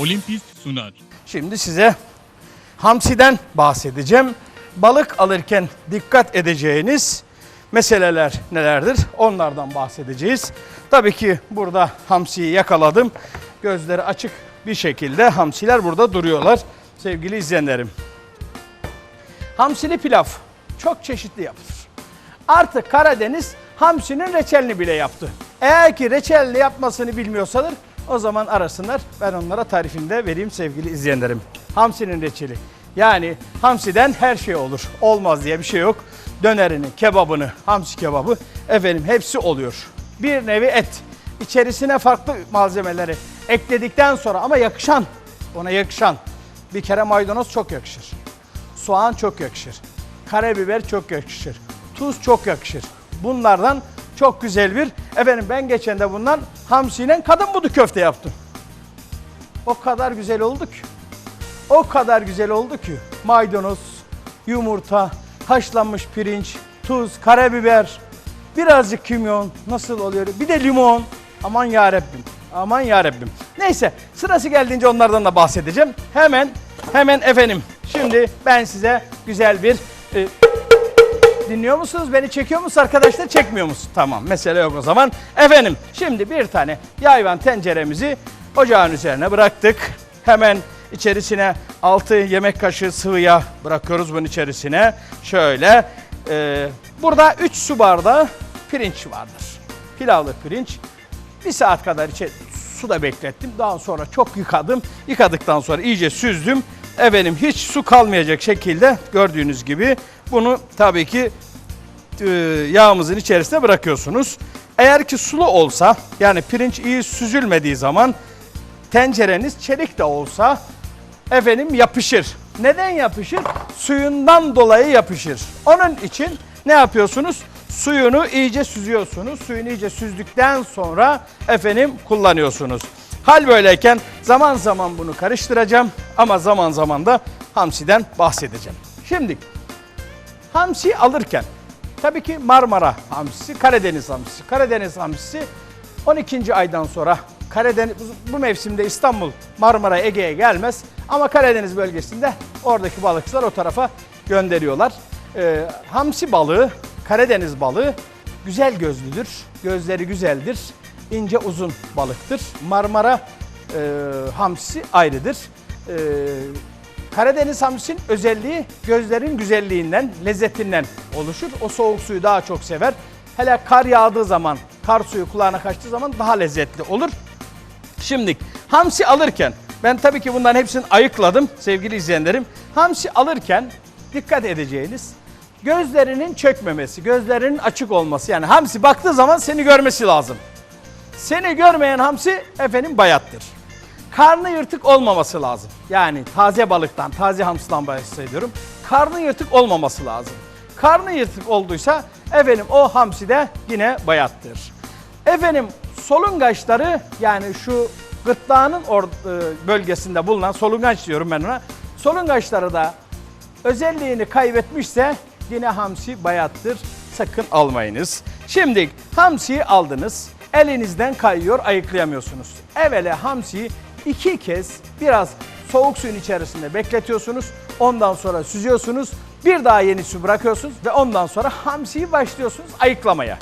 Olimpist sunar. Şimdi size hamsiden bahsedeceğim. Balık alırken dikkat edeceğiniz meseleler nelerdir? Onlardan bahsedeceğiz. Tabii ki burada hamsiyi yakaladım. Gözleri açık bir şekilde hamsiler burada duruyorlar. Sevgili izleyenlerim. Hamsili pilav çok çeşitli yapılır. Artık Karadeniz hamsinin reçelini bile yaptı. Eğer ki reçelli yapmasını bilmiyorsalar o zaman arasınlar. Ben onlara tarifini de vereyim sevgili izleyenlerim. Hamsinin reçeli. Yani hamsiden her şey olur. Olmaz diye bir şey yok. Dönerini, kebabını, hamsi kebabı efendim hepsi oluyor. Bir nevi et. İçerisine farklı malzemeleri ekledikten sonra ama yakışan, ona yakışan. Bir kere maydanoz çok yakışır. Soğan çok yakışır. Karabiber çok yakışır. Tuz çok yakışır. Bunlardan çok güzel bir efendim ben geçen de bundan hamsiyle kadın budu köfte yaptım. O kadar güzel oldu ki. O kadar güzel oldu ki. Maydanoz, yumurta, haşlanmış pirinç, tuz, karabiber, birazcık kimyon nasıl oluyor? Bir de limon. Aman ya Rabbim. Aman ya Rabbim. Neyse sırası geldiğince onlardan da bahsedeceğim. Hemen hemen efendim. Şimdi ben size güzel bir e, Dinliyor musunuz? Beni çekiyor musunuz arkadaşlar? Çekmiyor musunuz? Tamam mesele yok o zaman. Efendim şimdi bir tane yayvan tenceremizi ocağın üzerine bıraktık. Hemen içerisine 6 yemek kaşığı sıvı yağ bırakıyoruz bunun içerisine. Şöyle e, burada 3 su bardağı pirinç vardır. Pilavlı pirinç. Bir saat kadar içe suda beklettim. Daha sonra çok yıkadım. Yıkadıktan sonra iyice süzdüm. Efendim hiç su kalmayacak şekilde gördüğünüz gibi bunu tabii ki e, yağımızın içerisine bırakıyorsunuz. Eğer ki sulu olsa yani pirinç iyi süzülmediği zaman tencereniz çelik de olsa efendim yapışır. Neden yapışır? Suyundan dolayı yapışır. Onun için ne yapıyorsunuz? Suyunu iyice süzüyorsunuz. Suyunu iyice süzdükten sonra efendim kullanıyorsunuz. Hal böyleyken zaman zaman bunu karıştıracağım ama zaman zaman da hamsiden bahsedeceğim. Şimdi hamsi alırken tabii ki Marmara hamsisi, Karadeniz hamsisi. Karadeniz hamsisi 12. aydan sonra Karadeniz bu mevsimde İstanbul, Marmara, Ege'ye gelmez ama Karadeniz bölgesinde oradaki balıkçılar o tarafa gönderiyorlar. Ee, hamsi balığı, Karadeniz balığı güzel gözlüdür. Gözleri güzeldir. ince uzun balıktır. Marmara e, hamsi ayrıdır. E, Karadeniz hamsinin özelliği gözlerin güzelliğinden, lezzetinden oluşur. O soğuk suyu daha çok sever. Hele kar yağdığı zaman, kar suyu kulağına kaçtığı zaman daha lezzetli olur. Şimdi hamsi alırken ben tabii ki bunların hepsini ayıkladım sevgili izleyenlerim. Hamsi alırken dikkat edeceğiniz gözlerinin çökmemesi, gözlerinin açık olması. Yani hamsi baktığı zaman seni görmesi lazım. Seni görmeyen hamsi efendim bayattır. Karnı yırtık olmaması lazım. Yani taze balıktan, taze hamsıdan bahsediyorum. Karnı yırtık olmaması lazım. Karnı yırtık olduysa efendim o hamsi de yine bayattır. Efendim solungaçları yani şu gırtlağının e, bölgesinde bulunan solungaç diyorum ben ona. Solungaçları da özelliğini kaybetmişse yine hamsi bayattır. Sakın almayınız. Şimdi hamsiyi aldınız. Elinizden kayıyor ayıklayamıyorsunuz. Evvela hamsiyi iki kez biraz soğuk suyun içerisinde bekletiyorsunuz. Ondan sonra süzüyorsunuz. Bir daha yeni su bırakıyorsunuz ve ondan sonra hamsiyi başlıyorsunuz ayıklamaya.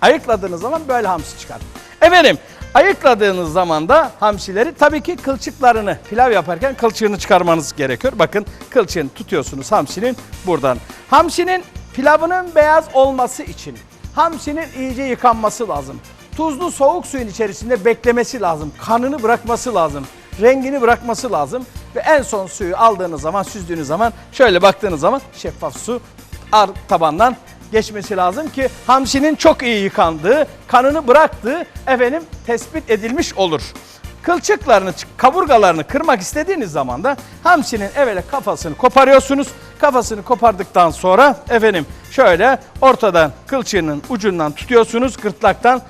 Ayıkladığınız zaman böyle hamsi çıkar. Efendim ayıkladığınız zaman da hamsileri tabii ki kılçıklarını pilav yaparken kılçığını çıkarmanız gerekiyor. Bakın kılçığını tutuyorsunuz hamsinin buradan. Hamsinin pilavının beyaz olması için hamsinin iyice yıkanması lazım. Tuzlu soğuk suyun içerisinde beklemesi lazım. Kanını bırakması lazım. Rengini bırakması lazım. Ve en son suyu aldığınız zaman, süzdüğünüz zaman şöyle baktığınız zaman şeffaf su ar tabandan geçmesi lazım ki hamsinin çok iyi yıkandığı, kanını bıraktığı efendim tespit edilmiş olur. Kılçıklarını, kaburgalarını kırmak istediğiniz zaman da hamsinin evvela kafasını koparıyorsunuz. Kafasını kopardıktan sonra efendim şöyle ortadan kılçığının ucundan tutuyorsunuz gırtlaktan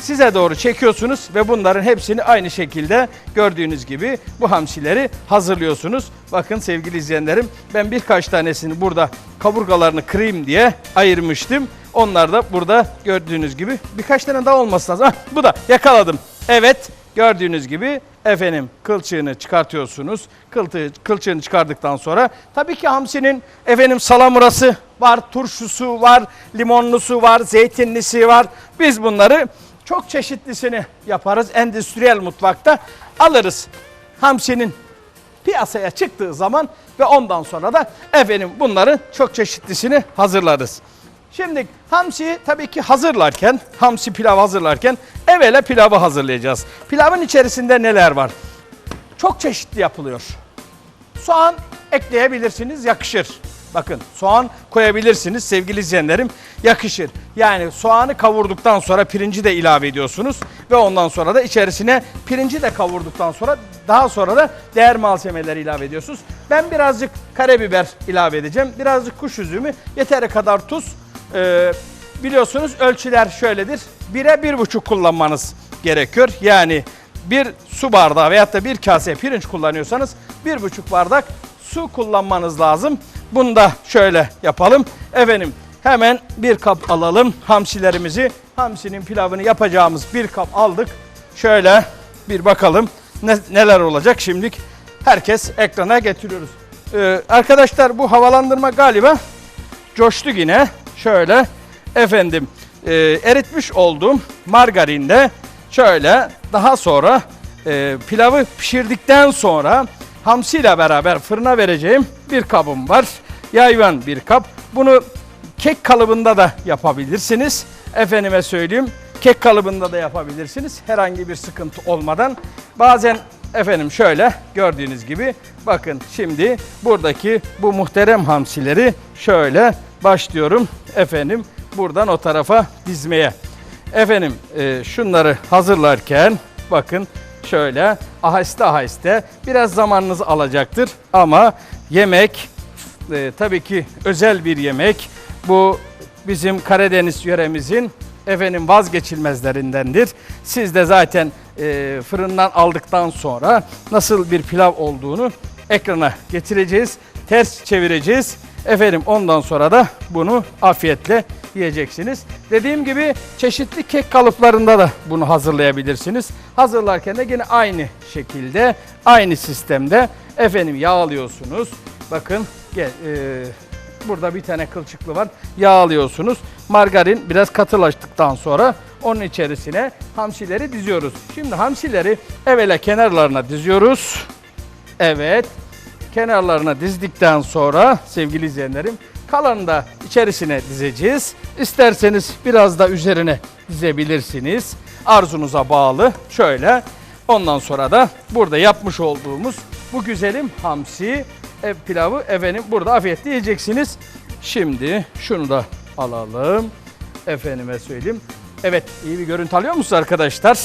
size doğru çekiyorsunuz ve bunların hepsini aynı şekilde gördüğünüz gibi bu hamsileri hazırlıyorsunuz. Bakın sevgili izleyenlerim ben birkaç tanesini burada kaburgalarını kırayım diye ayırmıştım. Onlar da burada gördüğünüz gibi birkaç tane daha olması lazım. Hah, bu da yakaladım. Evet Gördüğünüz gibi efendim kılçığını çıkartıyorsunuz. Kıltığı, kılçığını çıkardıktan sonra tabii ki hamsinin efendim salamurası var, turşusu var, limonlusu var, zeytinlisi var. Biz bunları çok çeşitlisini yaparız. Endüstriyel mutfakta alırız. Hamsinin piyasaya çıktığı zaman ve ondan sonra da efendim bunların çok çeşitlisini hazırlarız. Şimdi hamsiyi tabii ki hazırlarken, hamsi pilav hazırlarken evvela pilavı hazırlayacağız. Pilavın içerisinde neler var? Çok çeşitli yapılıyor. Soğan ekleyebilirsiniz, yakışır. Bakın soğan koyabilirsiniz sevgili izleyenlerim, yakışır. Yani soğanı kavurduktan sonra pirinci de ilave ediyorsunuz ve ondan sonra da içerisine pirinci de kavurduktan sonra daha sonra da değer malzemeleri ilave ediyorsunuz. Ben birazcık karabiber ilave edeceğim, birazcık kuş üzümü, yeteri kadar tuz. Ee, biliyorsunuz ölçüler şöyledir. 1'e 1,5 kullanmanız gerekiyor. Yani bir su bardağı veyahut da bir kase pirinç kullanıyorsanız bir buçuk bardak su kullanmanız lazım. Bunu da şöyle yapalım. Efendim hemen bir kap alalım hamsilerimizi. Hamsinin pilavını yapacağımız bir kap aldık. Şöyle bir bakalım ne- neler olacak şimdilik. Herkes ekrana getiriyoruz. Ee, arkadaşlar bu havalandırma galiba coştu yine. Şöyle efendim e, eritmiş olduğum margarinde şöyle daha sonra e, pilavı pişirdikten sonra hamsiyle beraber fırına vereceğim bir kabım var. Yayvan bir kap. Bunu kek kalıbında da yapabilirsiniz. Efendime söyleyeyim kek kalıbında da yapabilirsiniz. Herhangi bir sıkıntı olmadan. Bazen efendim şöyle gördüğünüz gibi bakın şimdi buradaki bu muhterem hamsileri şöyle başlıyorum efendim buradan o tarafa dizmeye. Efendim e, şunları hazırlarken bakın şöyle aheste aheste biraz zamanınız alacaktır ama yemek e, tabii ki özel bir yemek. Bu bizim Karadeniz yöremizin efendim vazgeçilmezlerindendir. Siz de zaten e, fırından aldıktan sonra nasıl bir pilav olduğunu ekrana getireceğiz. Ters çevireceğiz. Efendim ondan sonra da bunu afiyetle yiyeceksiniz. Dediğim gibi çeşitli kek kalıplarında da bunu hazırlayabilirsiniz. Hazırlarken de yine aynı şekilde, aynı sistemde efendim yağlıyorsunuz. Bakın gel, e, burada bir tane kılçıklı var. Yağlıyorsunuz. Margarin biraz katılaştıktan sonra onun içerisine hamsileri diziyoruz. Şimdi hamsileri evvela kenarlarına diziyoruz. Evet. Kenarlarına dizdikten sonra sevgili izleyenlerim kalanını da içerisine dizeceğiz. İsterseniz biraz da üzerine dizebilirsiniz. Arzunuza bağlı. Şöyle. Ondan sonra da burada yapmış olduğumuz bu güzelim hamsi e, pilavı efendim burada afiyetle yiyeceksiniz. Şimdi şunu da alalım. Efendime söyleyeyim. Evet iyi bir görüntü alıyor musunuz arkadaşlar?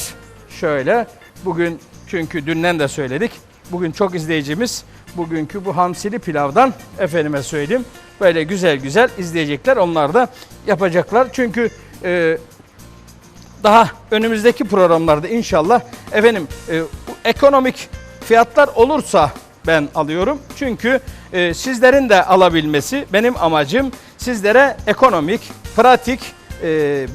Şöyle bugün çünkü dünden de söyledik. Bugün çok izleyicimiz bugünkü bu hamsili pilavdan efendime söyleyeyim böyle güzel güzel izleyecekler. Onlar da yapacaklar. Çünkü e, daha önümüzdeki programlarda inşallah efendim e, ekonomik fiyatlar olursa ben alıyorum. Çünkü e, sizlerin de alabilmesi benim amacım sizlere ekonomik, pratik, e,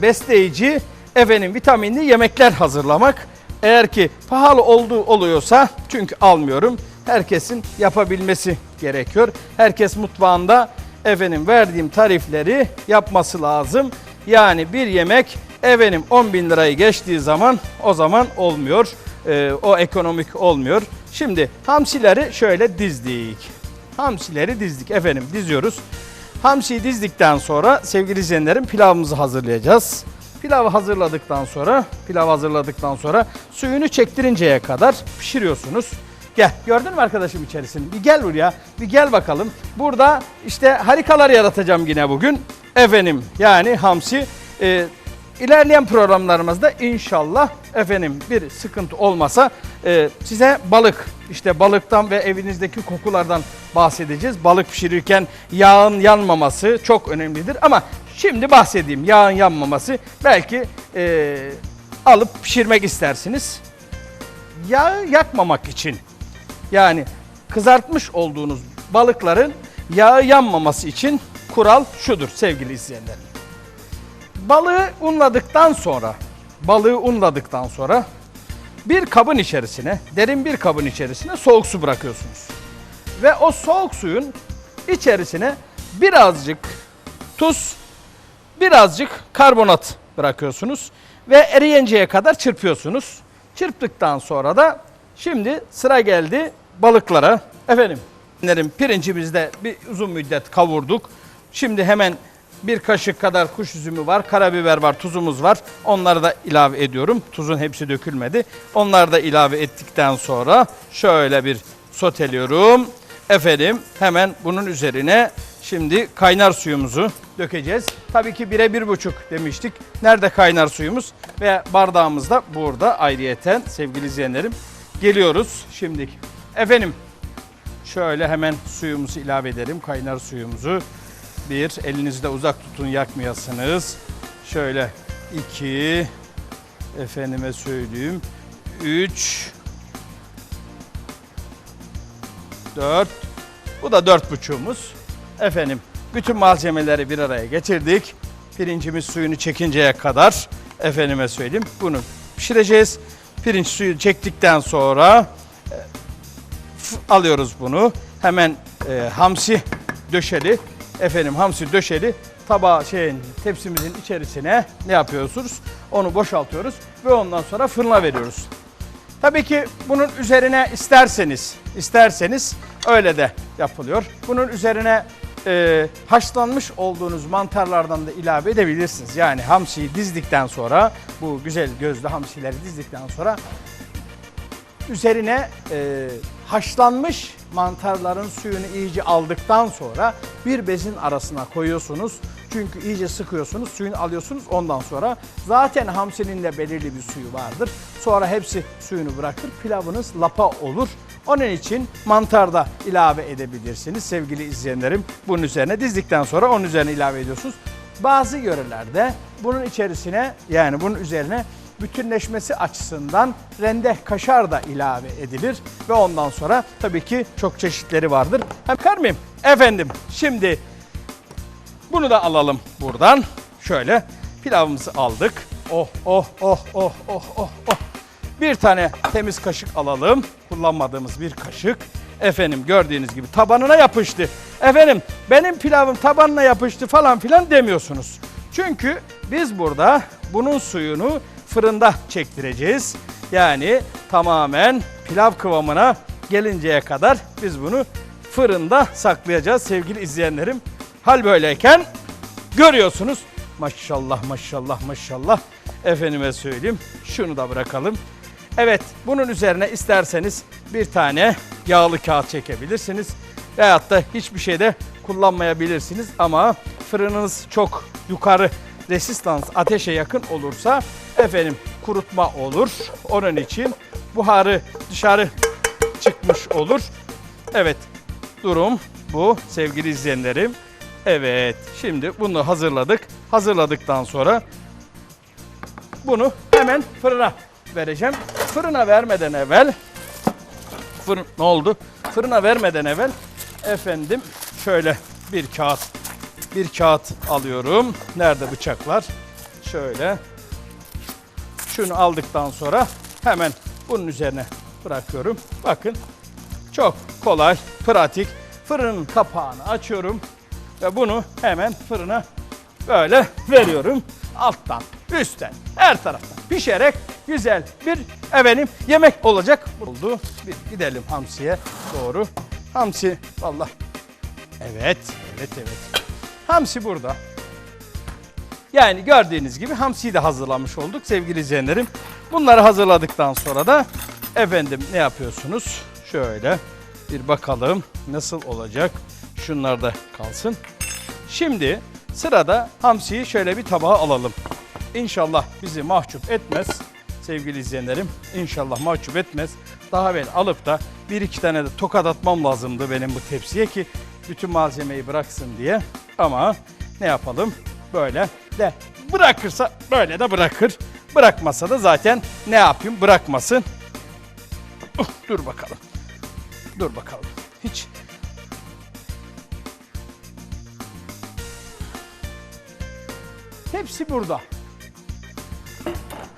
besleyici, efendim vitaminli yemekler hazırlamak. Eğer ki pahalı olduğu oluyorsa çünkü almıyorum. Herkesin yapabilmesi gerekiyor. Herkes mutfağında efendim verdiğim tarifleri yapması lazım. Yani bir yemek efendim 10 bin lirayı geçtiği zaman o zaman olmuyor. Ee, o ekonomik olmuyor. Şimdi hamsileri şöyle dizdik. Hamsileri dizdik efendim diziyoruz. Hamsiyi dizdikten sonra sevgili izleyenlerim pilavımızı hazırlayacağız. Pilavı hazırladıktan sonra, pilav hazırladıktan sonra suyunu çektirinceye kadar pişiriyorsunuz. Gel gördün mü arkadaşım içerisini? Bir gel buraya. Bir gel bakalım. Burada işte harikalar yaratacağım yine bugün. Efendim yani hamsi. e, ilerleyen programlarımızda inşallah efendim bir sıkıntı olmasa e, size balık işte balıktan ve evinizdeki kokulardan bahsedeceğiz. Balık pişirirken yağın yanmaması çok önemlidir ama şimdi bahsedeyim yağın yanmaması belki e, alıp pişirmek istersiniz yağı yakmamak için yani kızartmış olduğunuz balıkların yağı yanmaması için kural şudur sevgili izleyenlerim. Balığı unladıktan sonra balığı unladıktan sonra bir kabın içerisine, derin bir kabın içerisine soğuk su bırakıyorsunuz. Ve o soğuk suyun içerisine birazcık tuz, birazcık karbonat bırakıyorsunuz ve eriyinceye kadar çırpıyorsunuz. Çırptıktan sonra da şimdi sıra geldi balıklara. Efendim, pirincimizde bir uzun müddet kavurduk. Şimdi hemen bir kaşık kadar kuş üzümü var, karabiber var, tuzumuz var. Onları da ilave ediyorum. Tuzun hepsi dökülmedi. Onları da ilave ettikten sonra şöyle bir soteliyorum. Efendim hemen bunun üzerine şimdi kaynar suyumuzu dökeceğiz. Tabii ki bire bir buçuk demiştik. Nerede kaynar suyumuz? Ve bardağımız da burada ayrıyeten sevgili izleyenlerim. Geliyoruz şimdi. Efendim Şöyle hemen suyumuzu ilave edelim. Kaynar suyumuzu. Bir, elinizde uzak tutun yakmayasınız. Şöyle iki, efendime söyleyeyim. Üç, dört. Bu da dört buçuğumuz. Efendim bütün malzemeleri bir araya getirdik. Pirincimiz suyunu çekinceye kadar efendime söyleyeyim bunu pişireceğiz. Pirinç suyu çektikten sonra f- alıyoruz bunu. Hemen e, hamsi döşeli, efendim hamsi döşeli tabağı şeyin tepsimizin içerisine ne yapıyorsunuz? Onu boşaltıyoruz ve ondan sonra fırına veriyoruz. Tabii ki bunun üzerine isterseniz, isterseniz öyle de yapılıyor. Bunun üzerine e, haşlanmış olduğunuz mantarlardan da ilave edebilirsiniz. Yani hamsiyi dizdikten sonra, bu güzel gözlü hamsileri dizdikten sonra üzerine e, haşlanmış mantarların suyunu iyice aldıktan sonra bir bezin arasına koyuyorsunuz. Çünkü iyice sıkıyorsunuz, suyunu alıyorsunuz ondan sonra. Zaten hamsinin de belirli bir suyu vardır. Sonra hepsi suyunu bırakır, pilavınız lapa olur. Onun için mantar da ilave edebilirsiniz sevgili izleyenlerim. Bunun üzerine dizdikten sonra onun üzerine ilave ediyorsunuz. Bazı yörelerde bunun içerisine yani bunun üzerine bütünleşmesi açısından rende kaşar da ilave edilir ve ondan sonra tabii ki çok çeşitleri vardır. Bakar mıyım? Efendim şimdi bunu da alalım buradan. Şöyle pilavımızı aldık. Oh oh oh oh oh oh oh. Bir tane temiz kaşık alalım. Kullanmadığımız bir kaşık. Efendim gördüğünüz gibi tabanına yapıştı. Efendim benim pilavım tabanına yapıştı falan filan demiyorsunuz. Çünkü biz burada bunun suyunu fırında çektireceğiz. Yani tamamen pilav kıvamına gelinceye kadar biz bunu fırında saklayacağız sevgili izleyenlerim. Hal böyleyken görüyorsunuz. Maşallah maşallah maşallah. Efendime söyleyeyim. Şunu da bırakalım. Evet bunun üzerine isterseniz bir tane yağlı kağıt çekebilirsiniz. Veyahut da hiçbir şey de kullanmayabilirsiniz. Ama fırınınız çok yukarı resistans ateşe yakın olursa efendim kurutma olur. Onun için buharı dışarı çıkmış olur. Evet durum bu sevgili izleyenlerim. Evet şimdi bunu hazırladık. Hazırladıktan sonra bunu hemen fırına vereceğim. Fırına vermeden evvel fırın ne oldu? Fırına vermeden evvel efendim şöyle bir kağıt bir kağıt alıyorum. Nerede bıçaklar? Şöyle. Şunu aldıktan sonra hemen bunun üzerine bırakıyorum. Bakın çok kolay, pratik. Fırının kapağını açıyorum ve bunu hemen fırına böyle veriyorum. Alttan, üstten, her taraftan pişerek güzel bir efendim yemek olacak. Oldu. Bir gidelim hamsiye doğru. Hamsi vallahi Evet, evet, evet. Hamsi burada. Yani gördüğünüz gibi hamsiyi de hazırlamış olduk sevgili izleyenlerim. Bunları hazırladıktan sonra da efendim ne yapıyorsunuz? Şöyle bir bakalım nasıl olacak. Şunlar da kalsın. Şimdi sırada hamsiyi şöyle bir tabağa alalım. İnşallah bizi mahcup etmez sevgili izleyenlerim. İnşallah mahcup etmez. Daha evvel alıp da bir iki tane de tokat atmam lazımdı benim bu tepsiye ki bütün malzemeyi bıraksın diye. Ama ne yapalım? Böyle de bırakırsa böyle de bırakır. Bırakmasa da zaten ne yapayım bırakmasın. Uh, dur bakalım. Dur bakalım. Hiç Hepsi burada.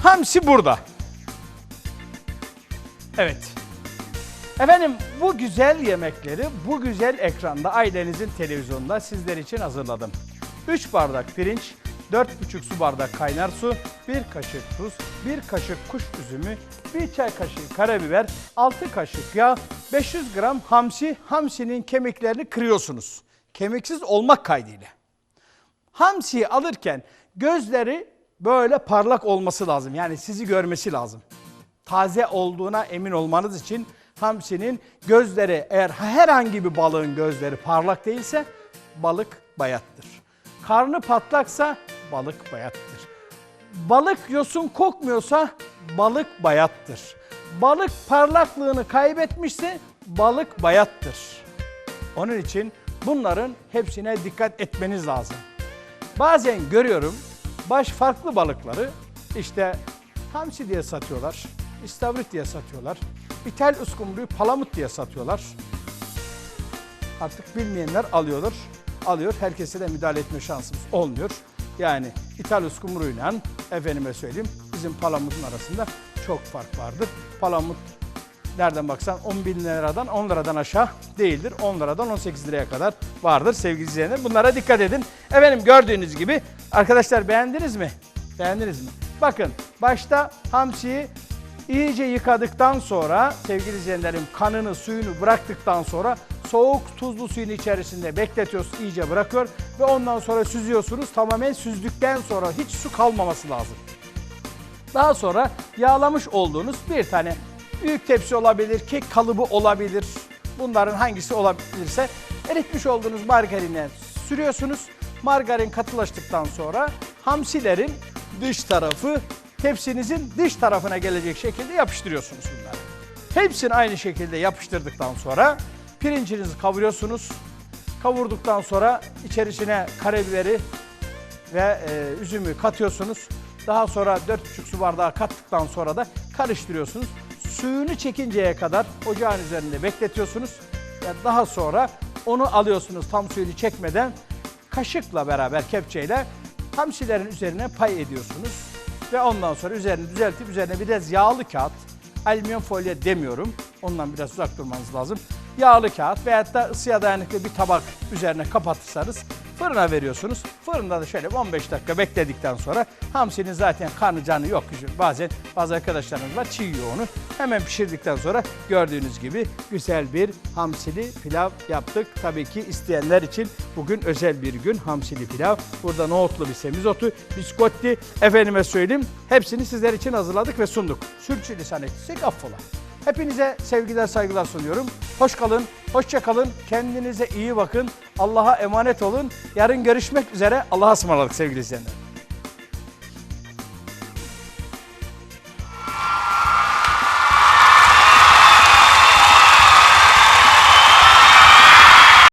Hamsi burada. Evet. Efendim bu güzel yemekleri bu güzel ekranda ailenizin televizyonunda sizler için hazırladım. 3 bardak pirinç, 4,5 su bardak kaynar su, 1 kaşık tuz, 1 kaşık kuş üzümü, 1 çay kaşığı karabiber, 6 kaşık yağ, 500 gram hamsi, hamsinin kemiklerini kırıyorsunuz. Kemiksiz olmak kaydıyla. Hamsiyi alırken gözleri böyle parlak olması lazım. Yani sizi görmesi lazım. Taze olduğuna emin olmanız için hamsinin gözleri eğer herhangi bir balığın gözleri parlak değilse balık bayattır. Karnı patlaksa balık bayattır. Balık yosun kokmuyorsa balık bayattır. Balık parlaklığını kaybetmişse balık bayattır. Onun için bunların hepsine dikkat etmeniz lazım. Bazen görüyorum baş farklı balıkları işte hamsi diye satıyorlar, istavrit diye satıyorlar, İthal uskumruyu palamut diye satıyorlar. Artık bilmeyenler alıyorlar, alıyor. Herkese de müdahale etme şansımız olmuyor. Yani İthal uskumruyla efendime söyleyeyim bizim palamutun arasında çok fark vardır. Palamut nereden baksan 10 bin liradan 10 liradan aşağı değildir. 10 liradan 18 liraya kadar vardır sevgili izleyenler. Bunlara dikkat edin. Efendim gördüğünüz gibi arkadaşlar beğendiniz mi? Beğendiniz mi? Bakın başta hamsiyi iyice yıkadıktan sonra sevgili izleyenlerim kanını suyunu bıraktıktan sonra soğuk tuzlu suyun içerisinde bekletiyorsunuz iyice bırakıyor ve ondan sonra süzüyorsunuz. Tamamen süzdükten sonra hiç su kalmaması lazım. Daha sonra yağlamış olduğunuz bir tane büyük tepsi olabilir, kek kalıbı olabilir. Bunların hangisi olabilirse eritmiş olduğunuz margarine sürüyorsunuz. Margarin katılaştıktan sonra hamsilerin dış tarafı tepsinizin dış tarafına gelecek şekilde yapıştırıyorsunuz bunları. Hepsini aynı şekilde yapıştırdıktan sonra pirincinizi kavuruyorsunuz. Kavurduktan sonra içerisine karabiberi ve e, üzümü katıyorsunuz. Daha sonra 4,5 su bardağı kattıktan sonra da karıştırıyorsunuz. Suyunu çekinceye kadar ocağın üzerinde bekletiyorsunuz. Ve daha sonra onu alıyorsunuz tam suyunu çekmeden kaşıkla beraber kepçeyle hamsilerin üzerine pay ediyorsunuz. Ve ondan sonra üzerini düzeltip üzerine biraz yağlı kağıt, alüminyum folyo demiyorum. Ondan biraz uzak durmanız lazım. Yağlı kağıt veyahut da ısıya dayanıklı bir tabak üzerine kapatırsanız fırına veriyorsunuz. Fırında da şöyle 15 dakika bekledikten sonra hamsinin zaten karnı canı yok. Bazen bazı arkadaşlarımız var çiğ yiyor onu. Hemen pişirdikten sonra gördüğünüz gibi güzel bir hamsili pilav yaptık. Tabii ki isteyenler için bugün özel bir gün hamsili pilav. Burada nohutlu bir semizotu, biskotti, efendime söyleyeyim hepsini sizler için hazırladık ve sunduk. Sürçülisan ettiysek affola. Hepinize sevgiler saygılar sunuyorum. Hoş kalın, hoşça kalın. Kendinize iyi bakın. Allah'a emanet olun. Yarın görüşmek üzere. Allah'a ısmarladık sevgili izleyenler.